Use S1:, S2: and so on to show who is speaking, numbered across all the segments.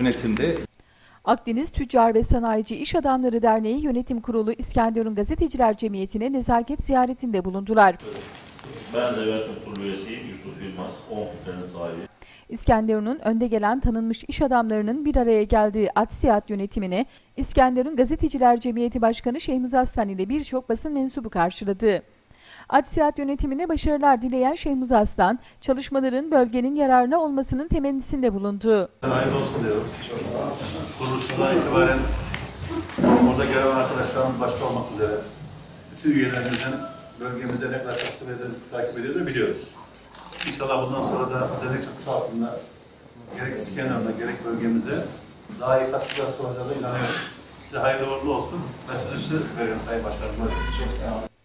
S1: yönetimde
S2: Akdeniz Tüccar ve Sanayici İş Adamları Derneği Yönetim Kurulu İskenderun Gazeteciler Cemiyeti'ne nezaket ziyaretinde bulundular.
S3: Ben de yönetim kurulu üyesiyim Yusuf Yılmaz, 10 filtrenin sahibi.
S2: İskenderun'un önde gelen tanınmış iş adamlarının bir araya geldiği Adsiyat yönetimine İskenderun Gazeteciler Cemiyeti Başkanı Şeyhmuz Aslan ile birçok basın mensubu karşıladı. Adsiyat yönetimine başarılar dileyen Şeyhmuz Aslan, çalışmaların bölgenin yararına olmasının temennisinde bulundu.
S4: Hayırlı olsun diyorum. Kuruluşundan itibaren orada gelen arkadaşlarımız başta olmak üzere bütün üyelerimizin bölgemizde ne kadar katkı verdiğini takip ediyoruz biliyoruz. İnşallah bundan sonra da dernek çatısı altında gerek İskenderun'da gerek bölgemize daha iyi katkılar sunacağına inanıyorum. Size hayırlı uğurlu olsun. Ben sözü veriyorum Sayın Başkanım. Çok sağ olun.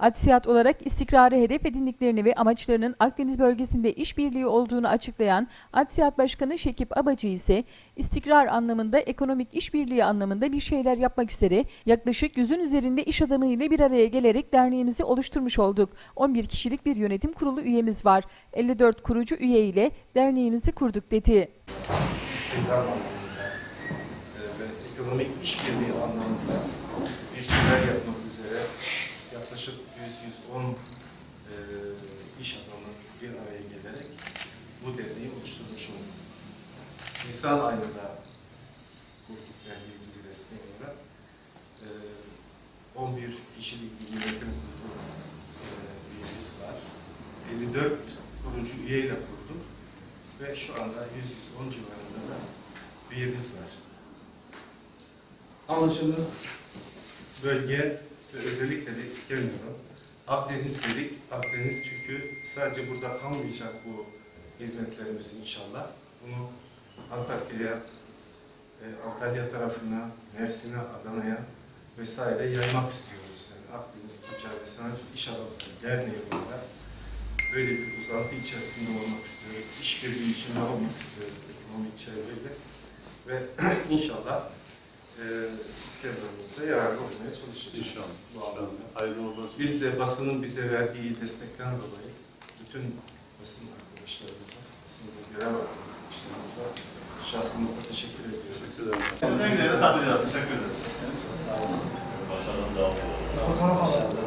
S2: Adsiyat olarak istikrarı hedef edindiklerini ve amaçlarının Akdeniz bölgesinde işbirliği olduğunu açıklayan Adsiyat Başkanı Şekip Abacı ise istikrar anlamında ekonomik işbirliği anlamında bir şeyler yapmak üzere yaklaşık yüzün üzerinde iş adamı ile bir araya gelerek derneğimizi oluşturmuş olduk. 11 kişilik bir yönetim kurulu üyemiz var. 54 kurucu üye ile derneğimizi kurduk dedi.
S5: istihdam anlamında e, ve ekonomik işbirliği anlamında bir şeyler yapmak üzere yaklaşık 100-110 e, iş adamı bir araya gelerek bu derneği oluşturmuş olduk. Nisan ayında kurduk derneğimizi resmi olarak. E, 11 kişilik bir yönetim kurulu e, üyemiz var. 54 kurucu üyeyle kurduk ve şu anda 100-110 civarında da üyemiz var. Amacımız bölge ve özellikle de İskenderun, Akdeniz dedik. Akdeniz çünkü sadece burada kalmayacak bu hizmetlerimiz inşallah. Bunu Antakya'ya, e, Antalya tarafına, Mersin'e, Adana'ya vesaire yaymak istiyoruz. Yani Akdeniz Ticaret ve Sanayi İş Adamları Derneği olarak böyle bir uzantı içerisinde olmak istiyoruz. İşbirliği içinde olmak istiyoruz ekonomik çevreyle. Ve inşallah e, İskenderun'umuza yararlı olmaya çalışacağız.
S4: İnşallah.
S5: Bu alanda.
S4: Hayırlı olsun.
S5: Biz de basının bize verdiği destekten dolayı bütün basın arkadaşlarımıza, basında görev arkadaşlarımıza şahsımızda teşekkür ediyoruz.
S4: De. En güzeli satacağız. Teşekkür ederiz.
S3: Başarının devamı olsun.